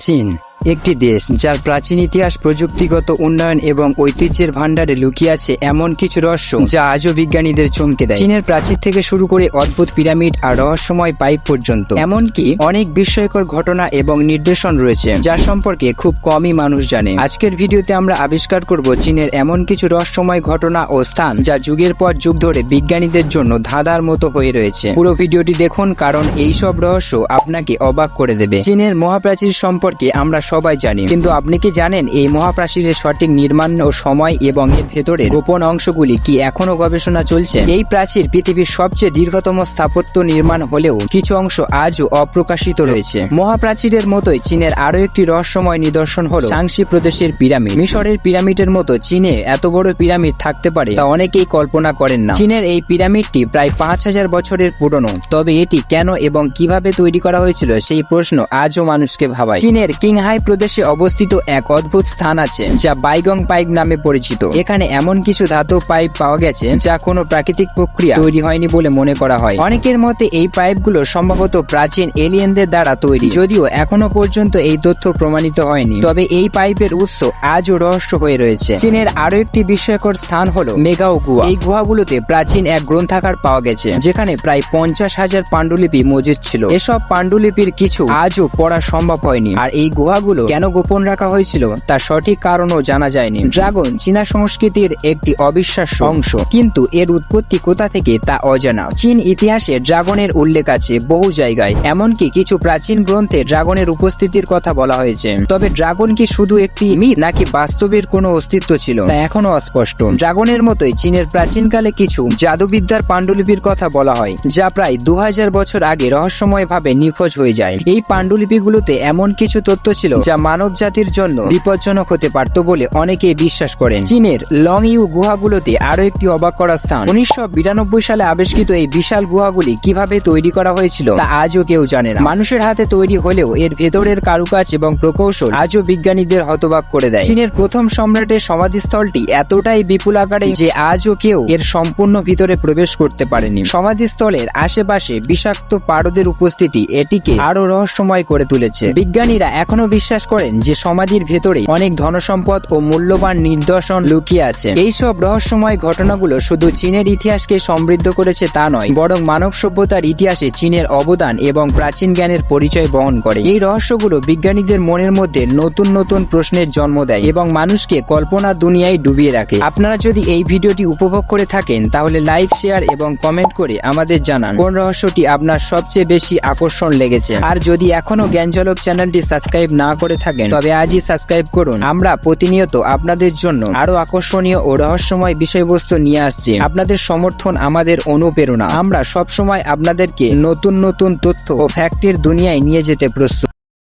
চীন একটি দেশ যার প্রাচীন ইতিহাস, প্রযুক্তিগত উন্নয়ন এবং ঐতিহ্যের ভাণ্ডারে লুকিয়ে আছে এমন কিছু রহস্য যা আজও বিজ্ঞানীদের চমকে দেয়। চীনের প্রাচীর থেকে শুরু করে অদ্ভুত পিরামিড আর রহস্যময় পাইপ পর্যন্ত, এমনকি অনেক বিস্ময়কর ঘটনা এবং নির্দেশন রয়েছে, যা সম্পর্কে খুব কমই মানুষ জানে। আজকের ভিডিওতে আমরা আবিষ্কার করব চীনের এমন কিছু রহস্যময় ঘটনা ও স্থান যা যুগের পর যুগ ধরে বিজ্ঞানীদের জন্য ধাঁধার মতো হয়ে রয়েছে। পুরো ভিডিওটি দেখুন, কারণ এই সব রহস্য আপনাকে অবাক করে দেবে। চীনের মহাপ্রাচীর সম্পর্কে আমরা সবাই জানি। কিন্তু আপনি কি জানেন এই মহাপ্রাচীরের সঠিক নির্মাণ ও সময় এবং এর ভেতরে গোপন অংশগুলি কি এখনও গবেষণা চলছে? এই প্রাচীর পৃথিবীর সবচেয়ে দীর্ঘতম স্থাপত্য নির্মাণ হলেও কিছু অংশ আজও অপ্রকাশিত রয়েছে। মহাপ্রাচীরের মতোই চীনের আরও একটি রহস্যময় নিদর্শন হল সাংসি প্রদেশের পিরামিড। মিশরের পিরামিডের মতো চীনে এত বড় পিরামিড থাকতে পারে তা অনেকেই কল্পনা করেন না। চীনের এই পিরামিডটি প্রায় পাঁচ হাজার বছরের পুরনো। তবে এটি কেন এবং কীভাবে তৈরি করা হয়েছিল সেই প্রশ্ন আজও মানুষকে ভাবায়। চীনের কিংহাই প্রদেশে অবস্থিত এক অদ্ভুত স্থান আছে, যা বাইগং পাইপ নামে পরিচিত। এখানে এমন কিছু ধাতু পাইপ পাওয়া গেছে, যা কোনো প্রাকৃতিক প্রক্রিয়া তৈরি হয়নি বলে মনে করা হয়। অনেকের মতে এই পাইপগুলো সম্ভবত প্রাচীন এলিয়েনদের দ্বারা তৈরি, যদিও এখনও পর্যন্ত এই তথ্য প্রমাণিত হয়নি। তবে এই পাইপের উৎস আজও রহস্য হয়ে রয়েছে। চীনের আরও একটি বিস্ময়কর স্থান হলো মেগাও গুহা। এই গুহাগুলোতে প্রাচীন এক গ্রন্থাগার পাওয়া গেছে, যেখানে প্রায় পঞ্চাশ হাজার পাণ্ডুলিপি মজুদ ছিল। এসব পাণ্ডুলিপির কিছু আজও পড়া সম্ভব হয়নি, আর এই গুহাগুলো কেন গোপন রাখা হয়েছিল, তার সঠিক কারণও জানা যায়নি। ড্রাগন চীনা সংস্কৃতির একটি অবিশ্বাস্য অংশ, কিন্তু এর উৎপত্তি কোথা থেকে তা অজানা। চীন ইতিহাসে ড্রাগনের উল্লেখ আছে বহু জায়গায়, এমনকি কিছু প্রাচীন গ্রন্থে ড্রাগনের উপস্থিতির কথা বলা হয়েছে। তবে ড্রাগন কি শুধু একটি মিথ, নাকি বাস্তবের কোনো অস্তিত্ব ছিল, তা এখনও অস্পষ্ট। ড্রাগনের মতোই চীনের প্রাচীনকালে কিছু জাদুবিদ্যার পাণ্ডুলিপির কথা বলা হয়, যা প্রায় দু হাজার বছর আগে রহস্যময় ভাবে নিখোঁজ হয়ে যায়। এই পাণ্ডুলিপিগুলোতে এমন কিছু তথ্য ছিল যা মানব জাতির জন্য বিপজ্জনক হতে পারত বলে অনেকে বিশ্বাস করেন। চীনের লং ইউ গুহাগুলোতে আরও একটি অবাক করা স্থান। উনিশশো বিরানব্বই সালে আবিষ্কৃত এই বিশাল গুহাগুলি কীভাবে তৈরি করা হয়েছিল তা আজও কেউ জানে না। মানুষের হাতে তৈরি হলেও এর ভেতরের কারুকাজ এবং প্রকৌশল আজও বিজ্ঞানীদের হতবাক করে দেয়। চীনের প্রথম সম্রাটের সমাধিস্থলটি এতটাই বিপুল আকারে যে আজও কেউ এর সম্পূর্ণ ভিতরে প্রবেশ করতে পারেনি। সমাধিস্থলের আশেপাশে বিষাক্ত পারদের উপস্থিতি এটিকে আরও রহস্যময় করে তুলেছে। বিজ্ঞানীরা এখনও বিশ্বাস করেন যে সমাধির ভেতরে অনেক ধনসম্পদ ও মূল্যবান নিদর্শন লুকিয়ে আছে। এই সব রহস্যময় ঘটনাগুলো শুধু চীনের ইতিহাসকে সমৃদ্ধ করেছে তা নয়, বরং মানব সভ্যতার ইতিহাসে চীনের অবদান এবং প্রাচীন জ্ঞানের পরিচয় বহন করে। এই রহস্যগুলো বিজ্ঞানীদের মনের মধ্যে নতুন নতুন প্রশ্নের জন্ম দেয় এবং মানুষকে কল্পনা দুনিয়ায় ডুবিয়ে রাখে। আপনারা যদি এই ভিডিওটি উপভোগ করে থাকেন, তাহলে লাইক, শেয়ার এবং কমেন্ট করে আমাদের জানান কোন রহস্যটি আপনার সবচেয়ে বেশি আকর্ষণ লেগেছে। আর যদি এখনও জ্ঞানজলক চ্যানেলটি সাবস্ক্রাইব না করে থাকেন। তবে আজই সাবস্ক্রাইব করুন। আমরা প্রতিনিয়ত আপনাদের জন্য আরও আকর্ষণীয় ও রহস্যময় বিষয়বস্তু নিয়ে আসছি। আপনাদের সমর্থন আমাদের অনুপ্রেরণা। আমরা সবসময় আপনাদেরকে নতুন নতুন তথ্য ও ফ্যাক্টের দুনিয়ায় নিয়ে যেতে প্রস্তুত।